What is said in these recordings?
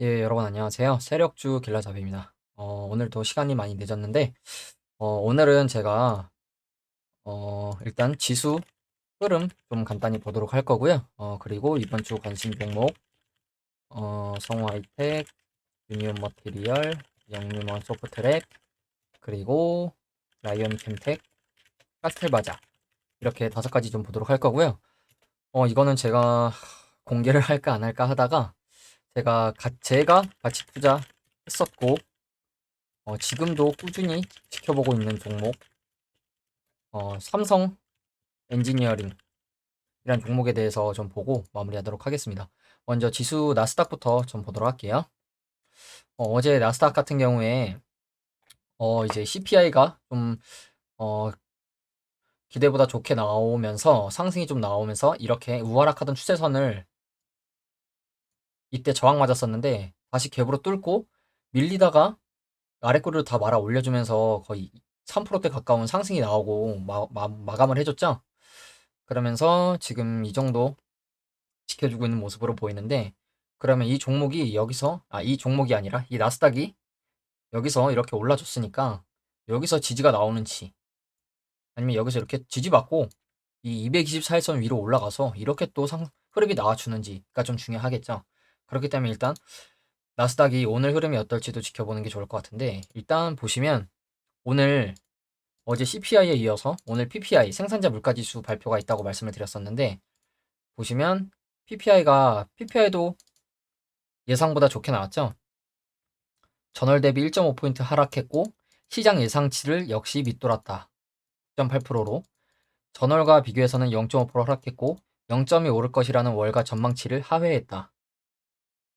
예, 여러분 안녕하세요. 세력주 길라잡이입니다. 어, 오늘도 시간이 많이 늦었는데, 어, 오늘은 제가, 어, 일단 지수 흐름 좀 간단히 보도록 할 거고요. 어, 그리고 이번 주 관심 종목, 어, 성화이텍, 유니온 머티리얼, 영유먼 소프트랙, 그리고 라이언 캠텍, 카스텔바자. 이렇게 다섯 가지 좀 보도록 할 거고요. 어, 이거는 제가 공개를 할까 안 할까 하다가, 제가, 가, 제가 같이 투자했었고, 어, 지금도 꾸준히 지켜보고 있는 종목, 어, 삼성 엔지니어링 이란 종목에 대해서 좀 보고 마무리하도록 하겠습니다. 먼저 지수 나스닥부터 좀 보도록 할게요. 어, 제 나스닥 같은 경우에 어, 이제 CPI가 좀 어, 기대보다 좋게 나오면서 상승이 좀 나오면서 이렇게 우하락하던 추세선을 이때 저항 맞았었는데 다시 갭으로 뚫고 밀리다가 아래 꼬리를 다 말아 올려주면서 거의 3%대 가까운 상승이 나오고 마, 마, 마감을 해줬죠. 그러면서 지금 이 정도 지켜주고 있는 모습으로 보이는데 그러면 이 종목이 여기서 아 이 종목이 아니라 이 나스닥이 여기서 이렇게 올라줬으니까 여기서 지지가 나오는지 아니면 여기서 이렇게 지지받고 이 224일선 위로 올라가서 이렇게 또 상, 흐름이 나와주는지가 좀 중요하겠죠. 그렇기 때문에 일단 나스닥이 오늘 흐름이 어떨지도 지켜보는 게 좋을 것 같은데 일단 보시면 오늘 어제 CPI에 이어서 오늘 PPI 생산자 물가지수 발표가 있다고 말씀을 드렸었는데 보시면 PPI가 PPI도 예상보다 좋게 나왔죠. 전월 대비 1.5포인트 하락했고 시장 예상치를 역시 밑돌았다. 6.8%로 전월과 비교해서는 0.5% 하락했고 0점이 오를 것이라는 월가 전망치를 하회했다.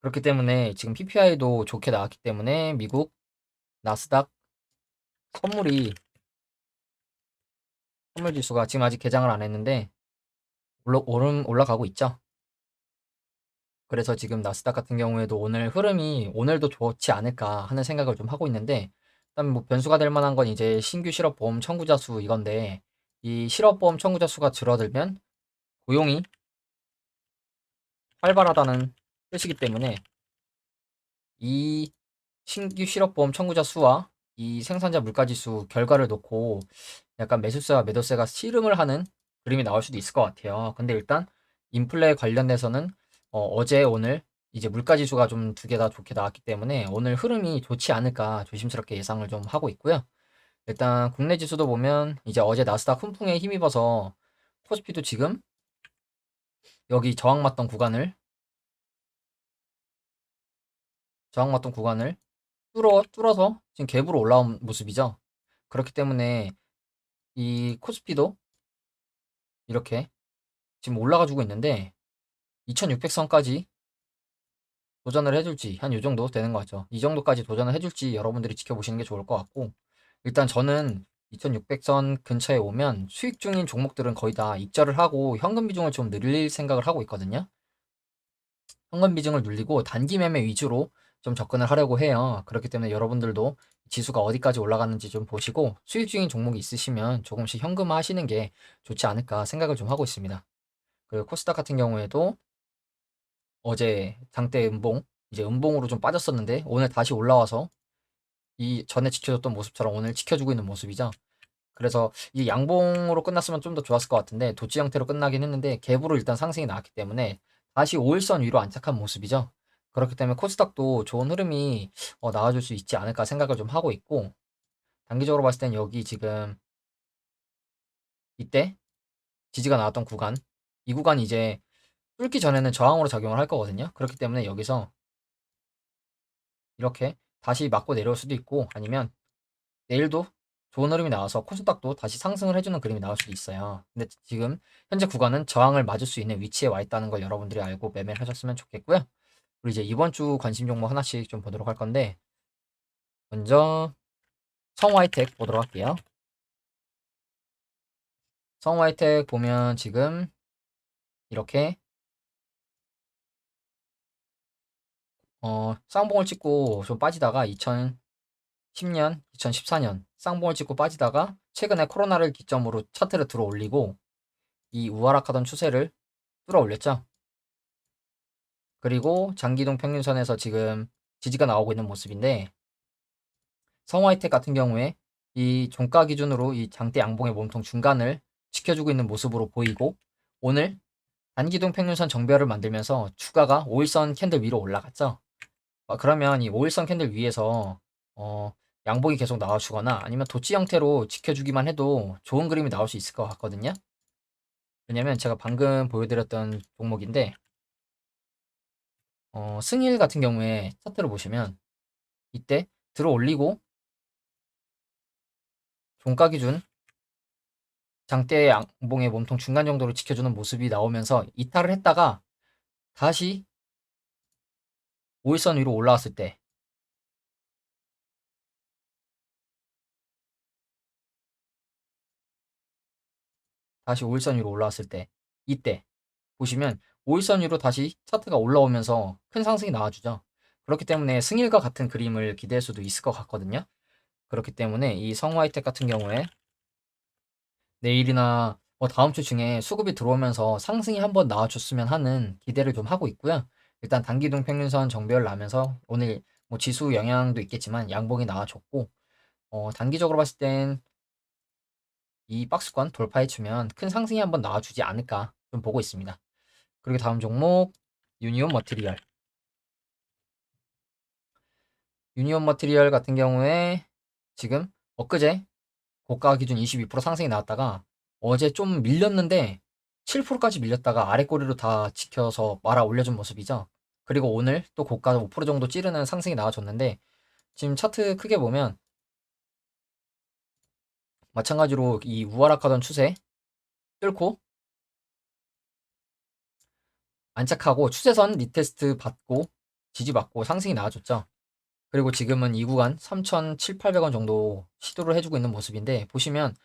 그렇기 때문에 지금 PPI도 좋게 나왔기 때문에 미국 나스닥 선물이 선물 지수가 지금 아직 개장을 안 했는데 올라, 오름, 올라가고 있죠. 그래서 지금 나스닥 같은 경우에도 오늘 흐름이 오늘도 좋지 않을까 하는 생각을 좀 하고 있는데 일단 뭐 변수가 될 만한 건 이제 신규 실업보험 청구자 수 이건데 이 실업보험 청구자 수가 줄어들면 고용이 활발하다는 뜻이기 때문에 이 신규 실업보험 청구자 수와 이 생산자 물가지수 결과를 놓고 약간 매수세와 매도세가 씨름을 하는 그림이 나올 수도 있을 것 같아요. 근데 일단 인플레 관련돼서는 어, 제 오늘 이제 물가지수가 좀 두 개 다 좋게 나왔기 때문에 오늘 흐름이 좋지 않을까 조심스럽게 예상을 좀 하고 있고요. 일단 국내 지수도 보면 이제 어제 나스닥 훈풍에 힘입어서 코스피도 지금 여기 저항 맞던 구간을 저항 맞던 구간을 뚫어 뚫어서 지금 갭으로 올라온 모습이죠. 그렇기 때문에 이 코스피도 이렇게 지금 올라가 주고 있는데 2600선까지 도전을 해줄지 한요 정도 되는 것 같죠. 이 정도까지 도전을 해줄지 여러분들이 지켜보시는 게 좋을 것 같고 일단 저는 2600선 근처에 오면 수익 중인 종목들은 거의 다 입절을 하고 현금 비중을 좀 늘릴 생각을 하고 있거든요. 현금 비중을 늘리고 단기 매매 위주로 좀 접근을 하려고 해요. 그렇기 때문에 여러분들도 지수가 어디까지 올라가는지 좀 보시고 수익 중인 종목이 있으시면 조금씩 현금화 하시는 게 좋지 않을까 생각을 좀 하고 있습니다. 그리고 코스닥 같은 경우에도 어제 장대 음봉 이제 음봉으로 좀 빠졌었는데 오늘 다시 올라와서 이 전에 지켜줬던 모습처럼 오늘 지켜주고 있는 모습이죠. 그래서 이 양봉으로 끝났으면 좀 더 좋았을 것 같은데 도치 형태로 끝나긴 했는데 갭으로 일단 상승이 나왔기 때문에 다시 5일선 위로 안착한 모습이죠. 그렇기 때문에 코스닥도 좋은 흐름이 어, 나와줄 수 있지 않을까 생각을 좀 하고 있고 단기적으로 봤을 땐 여기 지금 이때 지지가 나왔던 구간 이 구간이 이제 뚫기 전에는 저항으로 작용을 할 거거든요. 그렇기 때문에 여기서 이렇게 다시 맞고 내려올 수도 있고 아니면 내일도 좋은 흐름이 나와서 코스닥도 다시 상승을 해주는 그림이 나올 수도 있어요. 근데 지금 현재 구간은 저항을 맞을 수 있는 위치에 와 있다는 걸 여러분들이 알고 매매를 하셨으면 좋겠고요. 그리고 이제 이번 주 관심 종목 하나씩 좀 보도록 할 건데 먼저 성화이텍 보도록 할게요. 성화이텍 보면 지금 이렇게 어, 쌍봉을 찍고 좀 빠지다가 2010년, 2014년 쌍봉을 찍고 빠지다가 최근에 코로나를 기점으로 차트를 들어 올리고 이 우하락하던 추세를 뚫어 올렸죠. 그리고 장기동 평균선에서 지금 지지가 나오고 있는 모습인데 성화이텍 같은 경우에 이 종가 기준으로 이 장대 양봉의 몸통 중간을 지켜주고 있는 모습으로 보이고 오늘 단기동 평균선 정배열을 만들면서 주가가 5일선 캔들 위로 올라갔죠. 어, 그러면 이 5일선 캔들 위에서 어, 양봉이 계속 나와주거나 아니면 도치 형태로 지켜주기만 해도 좋은 그림이 나올 수 있을 것 같거든요. 왜냐면 제가 방금 보여드렸던 종목인데 어, 승일 같은 경우에 차트를 보시면 이때 들어 올리고 종가 기준 장대 양봉의 몸통 중간 정도로 지켜주는 모습이 나오면서 이탈을 했다가 다시 5일선 위로 올라왔을 때 다시 5일선 위로 올라왔을 때 이때 보시면 5일선 위로 다시 차트가 올라오면서 큰 상승이 나와주죠. 그렇기 때문에 승일과 같은 그림을 기대할 수도 있을 것 같거든요. 그렇기 때문에 이 성화이텍 같은 경우에 내일이나 뭐 다음 주 중에 수급이 들어오면서 상승이 한번 나와줬으면 하는 기대를 좀 하고 있고요. 일단 단기동 평균선 정배열 나면서 오늘 뭐 지수 영향도 있겠지만 양봉이 나와줬고 어, 단기적으로 봤을 땐 이 박스권 돌파해주면 큰 상승이 한번 나와주지 않을까 좀 보고 있습니다. 그리고 다음 종목 유니온 머티리얼 유니온 머티리얼 같은 경우에 지금 엊그제 고가 기준 22% 상승이 나왔다가 어제 좀 밀렸는데 7%까지 밀렸다가 아래 꼬리로 다 지켜서 말아 올려준 모습이죠. 그리고 오늘 또 고가 5% 정도 찌르는 상승이 나와줬는데 지금 차트 크게 보면 마찬가지로 이 우하락하던 추세 뚫고 안착하고 추세선 리테스트 받고 지지받고 상승이 나와줬죠. 그리고 지금은 이 구간 3,700원 정도 시도를 해주고 있는 모습인데 보시면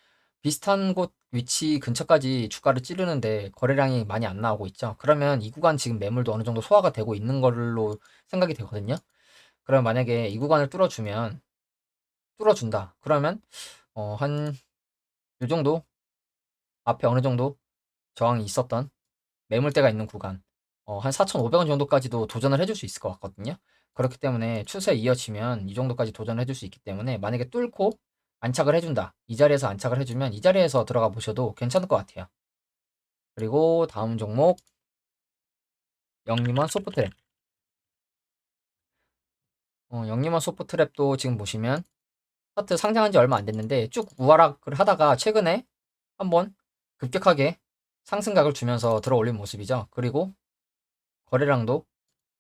비슷한 곳 위치 근처까지 주가를 찌르는데 거래량이 많이 안 나오고 있죠. 그러면 이 구간 지금 매물도 어느 정도 소화가 되고 있는 걸로 생각이 되거든요. 그럼 만약에 이 구간을 뚫어주면 뚫어준다. 그러면 어, 한 요 정도 앞에 어느 정도 저항이 있었던 매물대가 있는 구간 어, 한 4,500원 정도까지도 도전을 해줄 수 있을 것 같거든요. 그렇기 때문에 추세 이어지면 이 정도까지 도전을 해줄 수 있기 때문에 만약에 뚫고 안착을 해준다. 이 자리에서 안착을 해주면 이 자리에서 들어가 보셔도 괜찮을 것 같아요. 그리고 다음 종목 영림원 소프트랩 어, 영림원 소프트랩도 지금 보시면 차트 상장한 지 얼마 안 됐는데 쭉 우하락을 하다가 최근에 한번 급격하게 상승각을 주면서 들어 올린 모습이죠. 그리고 거래량도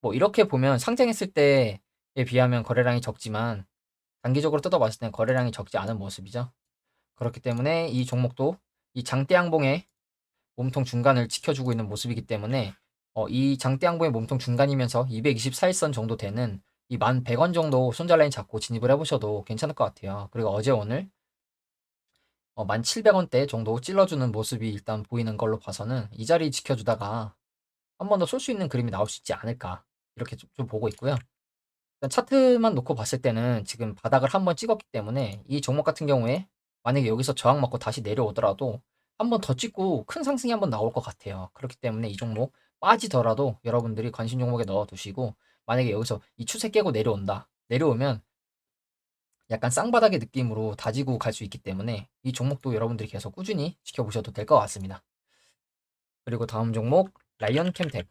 뭐 이렇게 보면 상장했을 때에 비하면 거래량이 적지만 단기적으로 뜯어봤을 땐 거래량이 적지 않은 모습이죠. 그렇기 때문에 이 종목도 이 장대양봉의 몸통 중간을 지켜주고 있는 모습이기 때문에 어, 이 장대양봉의 몸통 중간이면서 224일선 정도 되는 이 1100원 정도 손절 라인 잡고 진입을 해보셔도 괜찮을 것 같아요. 그리고 어제 오늘 어, 1700원대 정도 찔러주는 모습이 일단 보이는 걸로 봐서는 이 자리 지켜주다가 한 번 더 쏠 수 있는 그림이 나올 수 있지 않을까 이렇게 좀, 좀 보고 있고요. 일단 차트만 놓고 봤을 때는 지금 바닥을 한 번 찍었기 때문에 이 종목 같은 경우에 만약에 여기서 저항 맞고 다시 내려오더라도 한 번 더 찍고 큰 상승이 한 번 나올 것 같아요. 그렇기 때문에 이 종목 빠지더라도 여러분들이 관심 종목에 넣어두시고 만약에 여기서 이 추세 깨고 내려온다. 내려오면 약간 쌍바닥의 느낌으로 다지고 갈 수 있기 때문에 이 종목도 여러분들이 계속 꾸준히 지켜보셔도 될 것 같습니다. 그리고 다음 종목 라이언 캠텍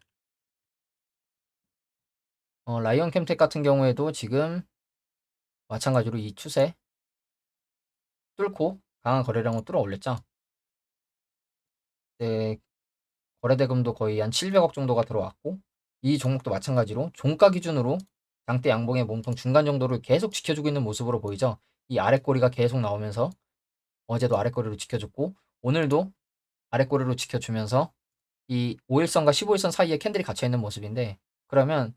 어, 라이언 캠텍 같은 경우에도 지금 마찬가지로 이 추세 뚫고 강한 거래량을 뚫어 올렸죠. 네, 거래대금도 거의 한 700억 정도가 들어왔고 이 종목도 마찬가지로 종가 기준으로 장대 양봉의 몸통 중간 정도를 계속 지켜주고 있는 모습으로 보이죠. 이 아랫꼬리가 계속 나오면서 어제도 아랫꼬리로 지켜줬고 오늘도 아랫꼬리로 지켜주면서 이 5일선과 15일선 사이에 캔들이 갇혀 있는 모습인데 그러면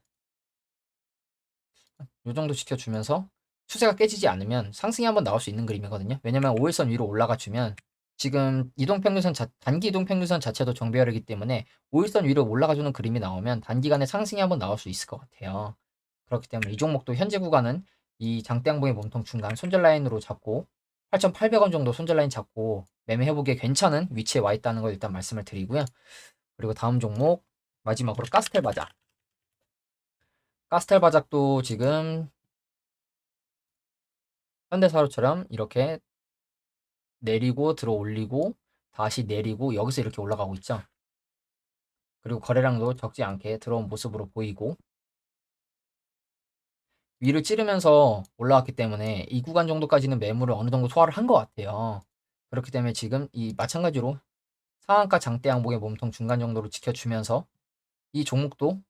이 정도 지켜주면서 추세가 깨지지 않으면 상승이 한번 나올 수 있는 그림이거든요. 왜냐면 5일선 위로 올라가 주면 지금 이동평균선 자, 단기 이동평균선 자체도 정배열이기 때문에 5일선 위로 올라가주는 그림이 나오면 단기간에 상승이 한번 나올 수 있을 것 같아요. 그렇기 때문에 이 종목도 현재 구간은 이 장대양봉의 몸통 중간 손절 라인으로 잡고 8,800원 정도 손절 라인 잡고 매매해보기에 괜찮은 위치에 와 있다는 걸 일단 말씀을 드리고요. 그리고 다음 종목 마지막으로 가스텔 바자 가스텔 바작도 지금 현대사료처럼 이렇게 내리고 들어 올리고 다시 내리고 여기서 이렇게 올라가고 있죠. 그리고 거래량도 적지 않게 들어온 모습으로 보이고 위를 찌르면서 올라왔기 때문에 이 구간 정도까지는 매물을 어느 정도 소화를 한 것 같아요. 그렇기 때문에 지금 이 마찬가지로 상한가 장대 양봉의 몸통 중간 정도로 지켜주면서 이 종목도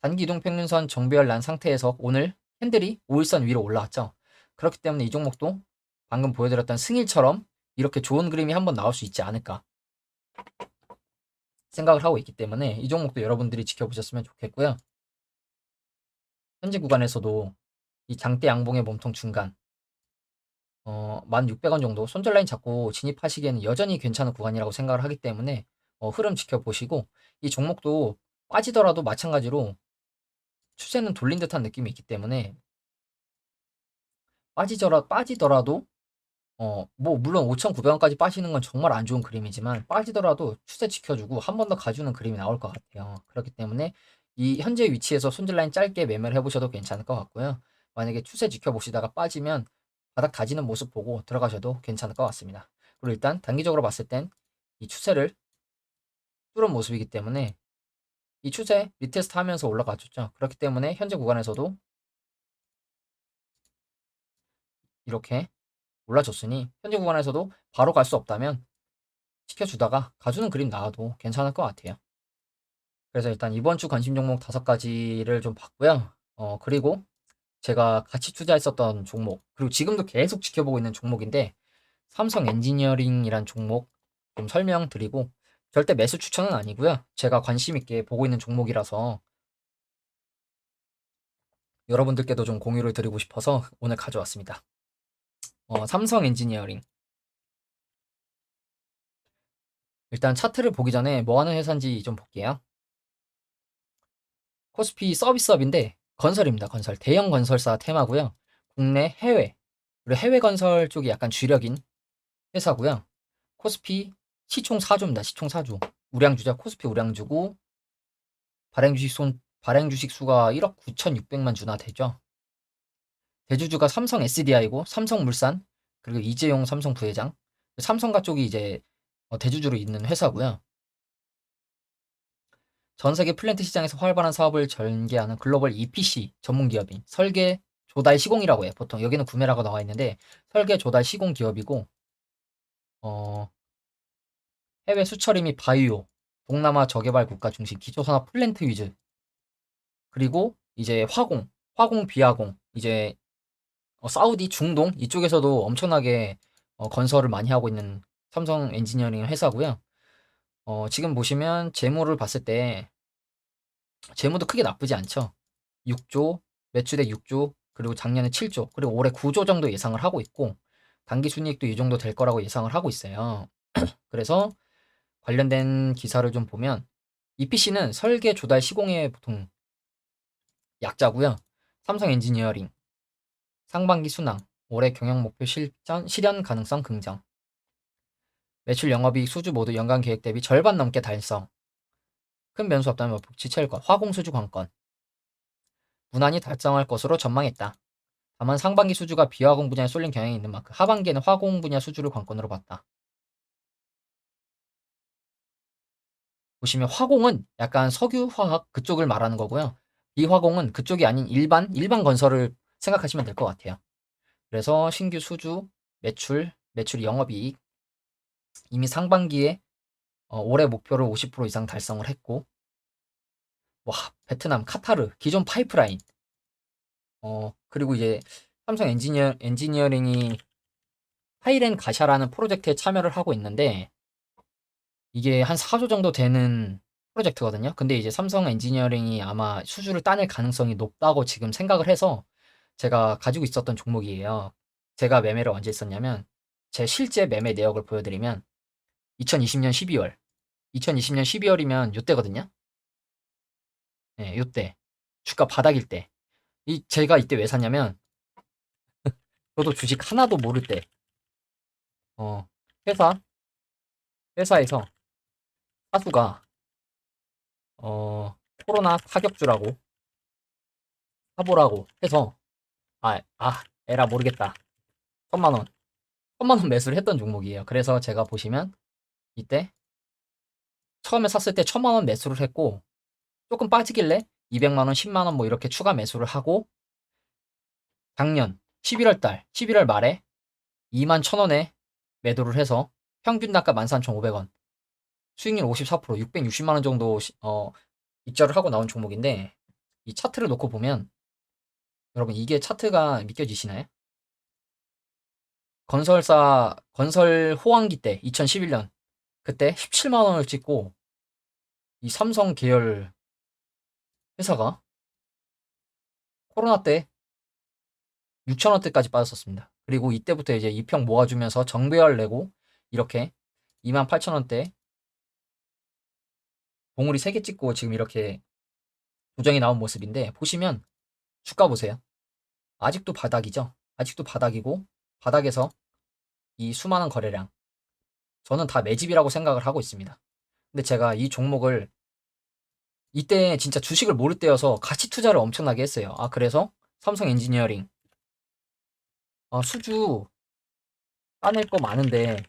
단기 이동 평균선 정배열 난 상태에서 오늘 캔들이 5일선 위로 올라왔죠. 그렇기 때문에 이 종목도 방금 보여드렸던 승일처럼 이렇게 좋은 그림이 한번 나올 수 있지 않을까 생각을 하고 있기 때문에 이 종목도 여러분들이 지켜보셨으면 좋겠고요. 현재 구간에서도 이 장대 양봉의 몸통 중간 어, 1,600원 정도 손절 라인 잡고 진입하시기에는 여전히 괜찮은 구간이라고 생각을 하기 때문에 어, 흐름 지켜보시고 이 종목도 빠지더라도 마찬가지로 추세는 돌린 듯한 느낌이 있기 때문에 빠지더라, 빠지더라도 어, 뭐 물론 5,900원까지 빠지는 건 정말 안 좋은 그림이지만 빠지더라도 추세 지켜주고 한 번 더 가주는 그림이 나올 것 같아요. 그렇기 때문에 이 현재 위치에서 손절 라인 짧게 매매를 해보셔도 괜찮을 것 같고요. 만약에 추세 지켜보시다가 빠지면 바닥 다지는 모습 보고 들어가셔도 괜찮을 것 같습니다. 그리고 일단 단기적으로 봤을 땐 이 추세를 뚫은 모습이기 때문에 이 추세 리테스트 하면서 올라가줬죠. 그렇기 때문에 현재 구간에서도 이렇게 올라줬으니 현재 구간에서도 바로 갈 수 없다면 시켜주다가 가주는 그림 나와도 괜찮을 것 같아요. 그래서 일단 이번 주 관심 종목 다섯 가지를 좀 봤고요. 어, 그리고 제가 같이 투자했었던 종목, 그리고 지금도 계속 지켜보고 있는 종목인데, 삼성 엔지니어링이란 종목 좀 설명드리고, 절대 매수 추천은 아니고요. 제가 관심 있게 보고 있는 종목이라서 여러분들께도 좀 공유를 드리고 싶어서 오늘 가져왔습니다. 어, 삼성 엔지니어링. 일단 차트를 보기 전에 뭐 하는 회사인지 좀 볼게요. 코스피 서비스업인데 건설입니다. 건설. 대형 건설사 테마고요. 국내 해외 그리고 해외 건설 쪽이 약간 주력인 회사고요. 코스피 시총 4조입니다. 시총 4조. 우량주자 코스피 우량주고 발행 주식 손 발행 주식 수가 1억 9,600만 주나 되죠. 대주주가 삼성 SDI고 삼성물산 그리고 이재용 삼성 부회장 삼성가 쪽이 이제 어, 대주주로 있는 회사고요. 전 세계 플랜트 시장에서 활발한 사업을 전개하는 글로벌 EPC 전문 기업인 설계 조달 시공이라고 해요. 보통 여기는 구매라고 나와 있는데 설계 조달 시공 기업이고 어, 해외 수처리 및 바이오, 동남아 저개발 국가 중심 기초 산업 플랜트 위즈 그리고 이제 화공, 화공 비화공 이제 어, 사우디 중동 이쪽에서도 엄청나게 어, 건설을 많이 하고 있는 삼성 엔지니어링 회사고요. 어, 지금 보시면 재무를 봤을 때 재무도 크게 나쁘지 않죠. 6조, 매출액 6조, 그리고 작년에 7조, 그리고 올해 9조 정도 예상을 하고 있고 단기 순이익도 이 정도 될 거라고 예상을 하고 있어요. 그래서 관련된 기사를 좀 보면 EPC는 설계 조달 시공의 보통 약자고요. 삼성 엔지니어링 상반기 순항 올해 경영 목표 실현 가능성 긍정 매출 영업이익 수주 모두 연간 계획 대비 절반 넘게 달성. 큰 변수 없다면 뭐 지체할 것. 화공 수주 관건. 무난히 달성할 것으로 전망했다. 다만 상반기 수주가 비화공 분야에 쏠린 경향이 있는 만큼 하반기에는 화공 분야 수주를 관건으로 봤다. 보시면 화공은 약간 석유화학 그쪽을 말하는 거고요. 비화공은 그쪽이 아닌 일반 일반 건설을 생각하시면 될 것 같아요. 그래서 신규 수주, 매출, 매출 영업이익, 이미 상반기에 어, 올해 목표를 50% 이상 달성을 했고, 와, 베트남, 카타르, 기존 파이프라인, 어, 그리고 이제 삼성 엔지니어, 엔지니어링이 하이렌 가샤라는 프로젝트에 참여를 하고 있는데, 이게 한 4조 정도 되는 프로젝트거든요. 근데 이제 삼성 엔지니어링이 아마 수주를 따낼 가능성이 높다고 지금 생각을 해서 제가 가지고 있었던 종목이에요. 제가 매매를 언제 했었냐면, 제 실제 매매 내역을 보여드리면, 2020년 12월. 2020년 12월이면 요때거든요. 예, 요때. 주가 바닥일 때. 이 제가 이때 왜 샀냐면 저도 주식 하나도 모를 때. 어, 회사 회사에서 사수가 어, 코로나 타격주라고 사보라고 해서 아, 아, 에라 모르겠다. 천만 원. 천만 원 매수를 했던 종목이에요. 그래서 제가 보시면 이때 처음에 샀을 때 천만 원 매수를 했고 조금 빠지길래 200만 원, 10만 원 뭐 이렇게 추가 매수를 하고 작년 11월 달, 11월 말에 2만 1,000원에 매도를 해서 평균 단가 13,500원. 수익률 54%, 660만 원 정도 시- 어, 입절을 하고 나온 종목인데 이 차트를 놓고 보면 여러분 이게 차트가 믿겨지시나요? 건설사 건설 호황기 때 2011년 그때 17만 원을 찍고 이 삼성 계열 회사가 코로나 때 6천 원대까지 빠졌었습니다. 그리고 이때부터 이제 2평 모아주면서 정배열 내고 이렇게 2만 8천 원대 봉우리 3개 찍고 지금 이렇게 조정이 나온 모습인데 보시면 주가 보세요. 아직도 바닥이죠. 아직도 바닥이고 바닥에서 이 수많은 거래량 저는 다 매집이라고 생각을 하고 있습니다. 근데 제가 이 종목을 이때 진짜 주식을 모를 때여서 가치 투자를 엄청나게 했어요. 아 그래서 삼성 엔지니어링 아, 수주 따낼 거 많은데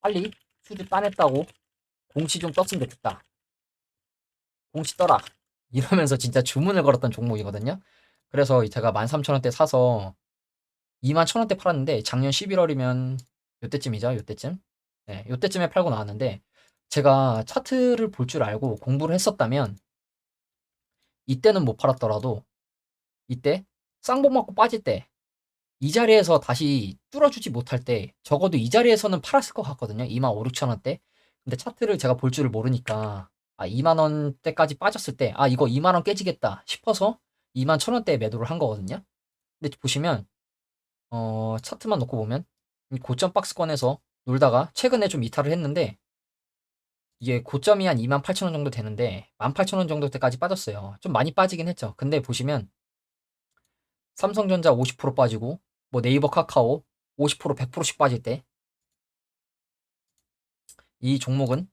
빨리 수주 따냈다고 공시 좀 떴으면 좋겠다. 공시 떠라. 이러면서 진짜 주문을 걸었던 종목이거든요. 그래서 제가 13,000원대 사서 21,000원대 팔았는데 작년 11월이면 요때쯤이죠. 요때쯤. 네, 요때쯤에 팔고 나왔는데 제가 차트를 볼 줄 알고 공부를 했었다면 이때는 못 팔았더라도 이때 쌍봉 맞고 빠질 때 이 자리에서 다시 뚫어주지 못할 때 적어도 이 자리에서는 팔았을 것 같거든요. 2만 5, 6천 원대. 근데 차트를 제가 볼 줄을 모르니까 아 2만 원대까지 빠졌을 때 아 이거 2만 원 깨지겠다 싶어서 2만 천 원대에 매도를 한 거거든요. 근데 보시면 어 차트만 놓고 보면 이 고점 박스권에서 놀다가 최근에 좀 이탈을 했는데 이게 고점이 한 2만 8천 원 정도 되는데 1만 8천 원 정도 때까지 빠졌어요. 좀 많이 빠지긴 했죠. 근데 보시면 삼성전자 50% 빠지고 뭐 네이버 카카오 50% 100%씩 빠질 때 이 종목은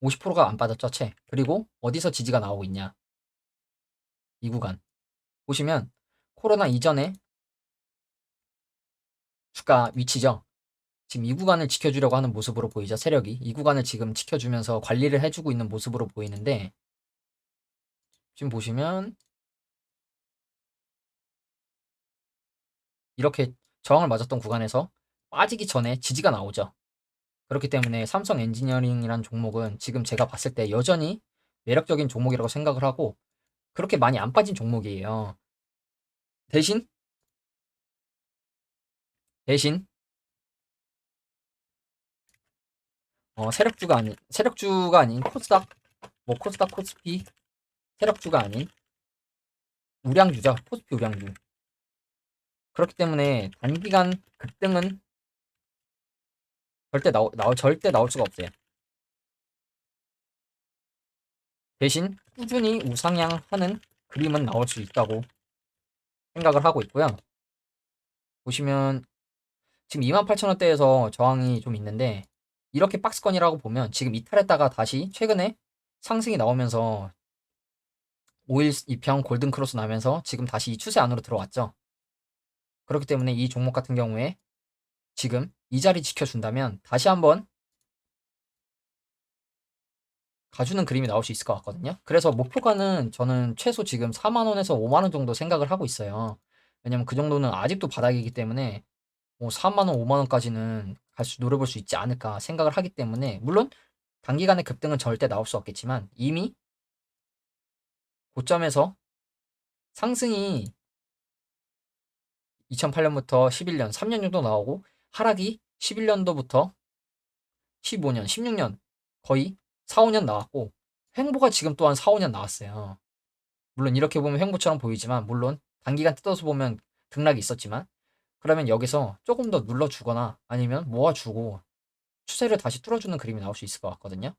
50%가 안 빠졌죠, 채. 그리고 어디서 지지가 나오고 있냐? 이 구간. 보시면 코로나 이전에 주가 위치죠. 지금 이 구간을 지켜주려고 하는 모습으로 보이죠, 세력이. 이 구간을 지금 지켜주면서 관리를 해주고 있는 모습으로 보이는데 지금 보시면 이렇게 저항을 맞았던 구간에서 빠지기 전에 지지가 나오죠. 그렇기 때문에 삼성 엔지니어링이라는 종목은 지금 제가 봤을 때 여전히 매력적인 종목이라고 생각을 하고 그렇게 많이 안 빠진 종목이에요. 대신 대신 어, 세력주가 아닌 세력주가 아닌 코스닥 뭐 코스닥 코스피 세력주가 아닌 우량주죠. 코스피 우량주. 그렇기 때문에 단기간 급등은 절대 나오, 나올 절대 나올 수가 없어요. 대신 꾸준히 우상향하는 그림은 나올 수 있다고 생각을 하고 있고요. 보시면 지금 28,000원대에서 저항이 좀 있는데 이렇게 박스권이라고 보면 지금 이탈했다가 다시 최근에 상승이 나오면서 5일 2평 골든 크로스 나면서 지금 다시 이 추세 안으로 들어왔죠. 그렇기 때문에 이 종목 같은 경우에 지금 이 자리 지켜준다면 다시 한번 가주는 그림이 나올 수 있을 것 같거든요. 그래서 목표가는 저는 최소 지금 4만원에서 5만원 정도 생각을 하고 있어요. 왜냐면 그 정도는 아직도 바닥이기 때문에 뭐 4만 원, 5만 원까지는 갈 수, 노려볼 수 있지 않을까 생각을 하기 때문에 물론 단기간에 급등은 절대 나올 수 없겠지만 이미 고점에서 상승이 2008년부터 11년, 3년 정도 나오고 하락이 11년도부터 15년, 16년 거의 4, 5년 나왔고 횡보가 지금 또한 4, 5년 나왔어요. 물론 이렇게 보면 횡보처럼 보이지만 물론 단기간 뜯어서 보면 등락이 있었지만 그러면 여기서 조금 더 눌러주거나 아니면 모아주고 추세를 다시 뚫어주는 그림이 나올 수 있을 것 같거든요.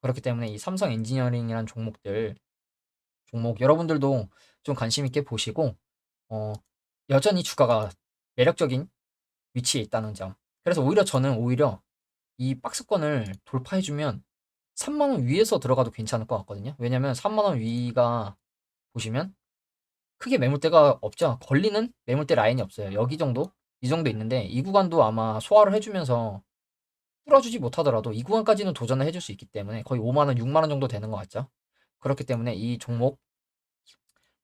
그렇기 때문에 이 삼성 엔지니어링이라는 종목들 종목 여러분들도 좀 관심 있게 보시고 어, 여전히 주가가 매력적인 위치에 있다는 점. 그래서 오히려 저는 오히려 이 박스권을 돌파해주면 3만원 위에서 들어가도 괜찮을 것 같거든요. 왜냐면 3만원 위가 보시면 크게 매물대가 없죠. 걸리는 매물대 라인이 없어요. 여기 정도? 이 정도 있는데 이 구간도 아마 소화를 해주면서 뚫어주지 못하더라도 이 구간까지는 도전을 해줄 수 있기 때문에 거의 5만원, 6만원 정도 되는 것 같죠. 그렇기 때문에 이 종목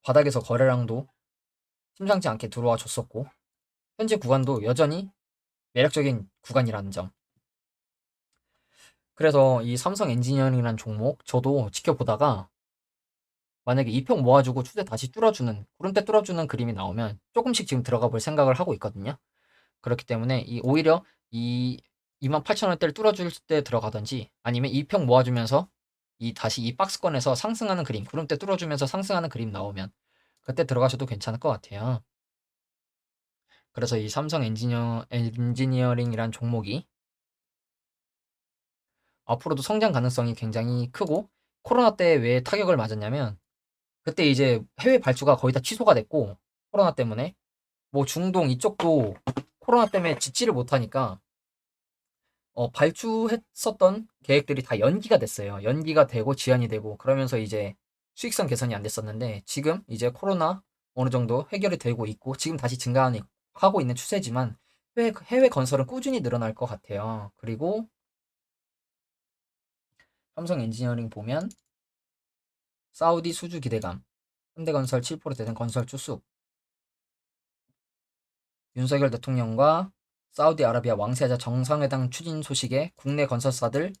바닥에서 거래량도 심상치 않게 들어와 줬었고 현재 구간도 여전히 매력적인 구간이라는 점. 그래서 이 삼성 엔지니어링이라는 종목 저도 지켜보다가 만약에 2평 모아주고 추세 다시 뚫어주는 구름대 뚫어주는 그림이 나오면 조금씩 지금 들어가 볼 생각을 하고 있거든요. 그렇기 때문에 이 오히려 이 28,000원대를 뚫어줄 때 들어가든지 아니면 2평 모아주면서 이 다시 이 박스권에서 상승하는 그림 구름대 뚫어주면서 상승하는 그림 나오면 그때 들어가셔도 괜찮을 것 같아요. 그래서 이 삼성 엔지니어 엔지니어링이란 종목이 앞으로도 성장 가능성이 굉장히 크고 코로나 때 왜 타격을 맞았냐면 그때 이제 해외 발주가 거의 다 취소가 됐고 코로나 때문에 뭐 중동 이쪽도 코로나 때문에 짓지를 못하니까 어, 발주했었던 계획들이 다 연기가 됐어요. 연기가 되고 지연이 되고 그러면서 이제 수익성 개선이 안 됐었는데 지금 이제 코로나 어느 정도 해결이 되고 있고 지금 다시 증가하고 있는 추세지만 해외, 해외 건설은 꾸준히 늘어날 것 같아요. 그리고 삼성 엔지니어링 보면 사우디 수주 기대감, 현대건설 7% 되는 건설 추수, 윤석열 대통령과 사우디아라비아 왕세자 정상회담 추진 소식에 국내 건설사들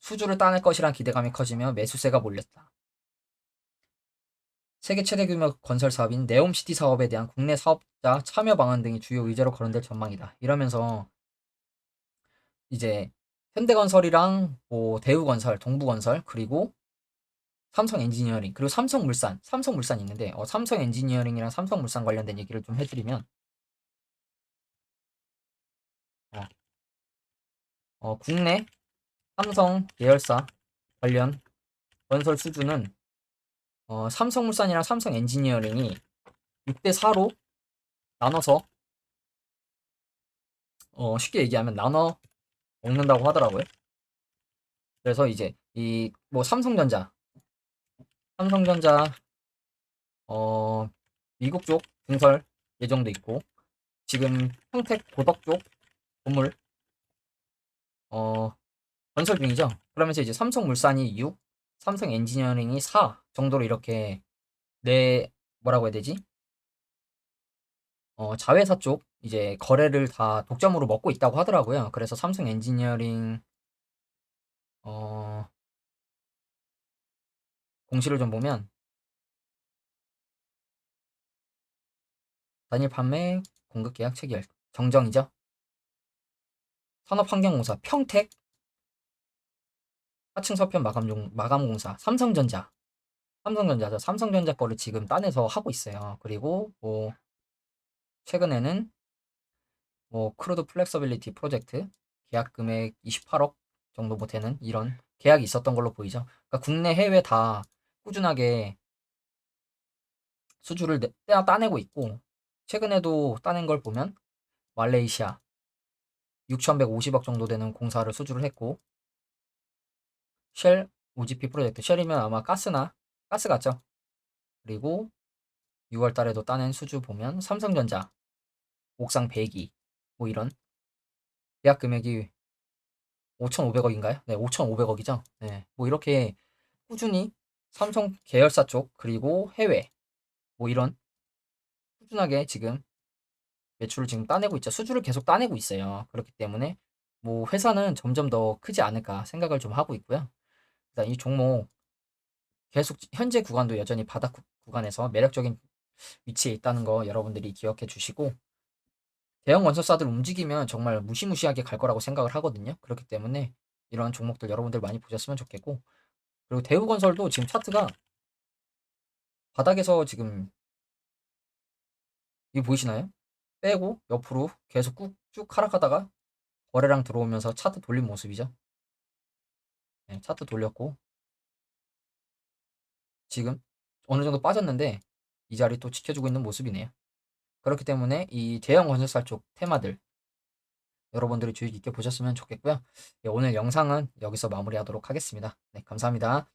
수주를 따낼 것이란 기대감이 커지며 매수세가 몰렸다. 세계 최대 규모 건설 사업인 네옴시티 사업에 대한 국내 사업자 참여 방안 등이 주요 의제로 거론될 전망이다. 이러면서 이제 현대건설이랑 뭐 대우건설, 동부건설 그리고 삼성 엔지니어링 그리고 삼성물산, 삼성물산 있는데 어, 삼성 엔지니어링이랑 삼성물산 관련된 얘기를 좀 해드리면 어, 어, 국내 삼성 계열사 관련 건설 수주는 어, 삼성물산이랑 삼성 엔지니어링이 6대 4로 나눠서 어, 쉽게 얘기하면 나눠 먹는다고 하더라고요. 그래서 이제 이 뭐 삼성전자, 삼성전자 어 미국 쪽 증설 예정도 있고 지금 평택 고덕 쪽 건물 어 건설 중이죠. 그러면서 이제 삼성물산이 6, 삼성 엔지니어링이 4 정도로 이렇게 내 뭐라고 해야 되지? 어 자회사 쪽 이제 거래를 다 독점으로 먹고 있다고 하더라고요. 그래서 삼성 엔지니어링 어 공시를 좀 보면 단일 판매 공급 계약 체결 정정이죠. 산업환경공사 평택 하층 서편 마감용 마감공사 삼성전자 삼성전자죠. 삼성전자 거를 지금 따내서 하고 있어요. 그리고 뭐 최근에는 뭐 크루드 플렉서빌리티 프로젝트 계약 금액 28억 정도 뭐 되는 이런 계약이 있었던 걸로 보이죠. 그러니까 국내 해외 다 꾸준하게 수주를 내, 따내고 있고 최근에도 따낸 걸 보면 말레이시아 6,150억 정도 되는 공사를 수주를 했고 쉘 OGP 프로젝트 쉘이면 아마 가스나 가스 같죠. 그리고 6월 달에도 따낸 수주 보면 삼성전자 옥상 102, 뭐 이런 계약 금액이 5,500억인가요? 네, 5,500억이죠. 네, 뭐 이렇게 꾸준히 삼성 계열사 쪽 그리고 해외 뭐 이런 꾸준하게 지금 매출을 지금 따내고 있죠. 수주를 계속 따내고 있어요. 그렇기 때문에 뭐 회사는 점점 더 크지 않을까 생각을 좀 하고 있고요. 일단 이 종목 계속 현재 구간도 여전히 바닥 구간에서 매력적인 위치에 있다는 거 여러분들이 기억해 주시고 대형 건설사들 움직이면 정말 무시무시하게 갈 거라고 생각을 하거든요. 그렇기 때문에 이런 종목들 여러분들 많이 보셨으면 좋겠고 그리고 대우건설도 지금 차트가 바닥에서 지금 이거 보이시나요? 빼고 옆으로 계속 꾹 쭉 하락하다가 거래량 들어오면서 차트 돌린 모습이죠. 네, 차트 돌렸고 지금 어느 정도 빠졌는데 이 자리 또 지켜주고 있는 모습이네요. 그렇기 때문에 이 대형 건설사 쪽 테마들 여러분들이 주의 깊게 보셨으면 좋겠고요. 예, 오늘 영상은 여기서 마무리하도록 하겠습니다. 네, 감사합니다.